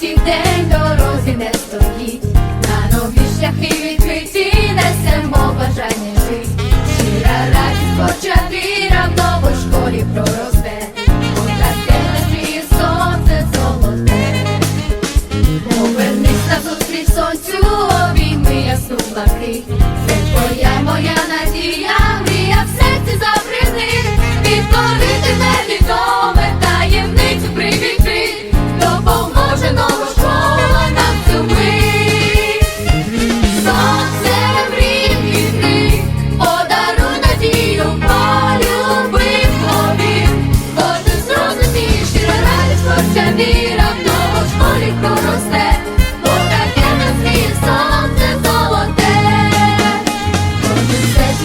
світі день дорозі не стоїть, на нові шляхи відкриті, несемо бажання жити, щира радість почати равно в школі проросте, бо таке лежить сонце золоте, повернись на зустріч сонцю, обійми ясну блакить, це твоя.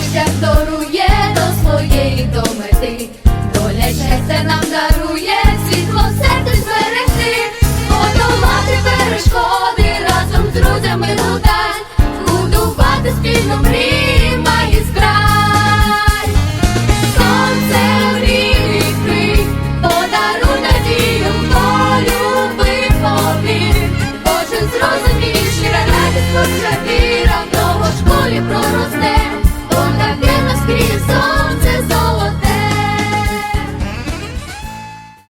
вчишся, здорує до своєї домети, доля щастя нам дарує.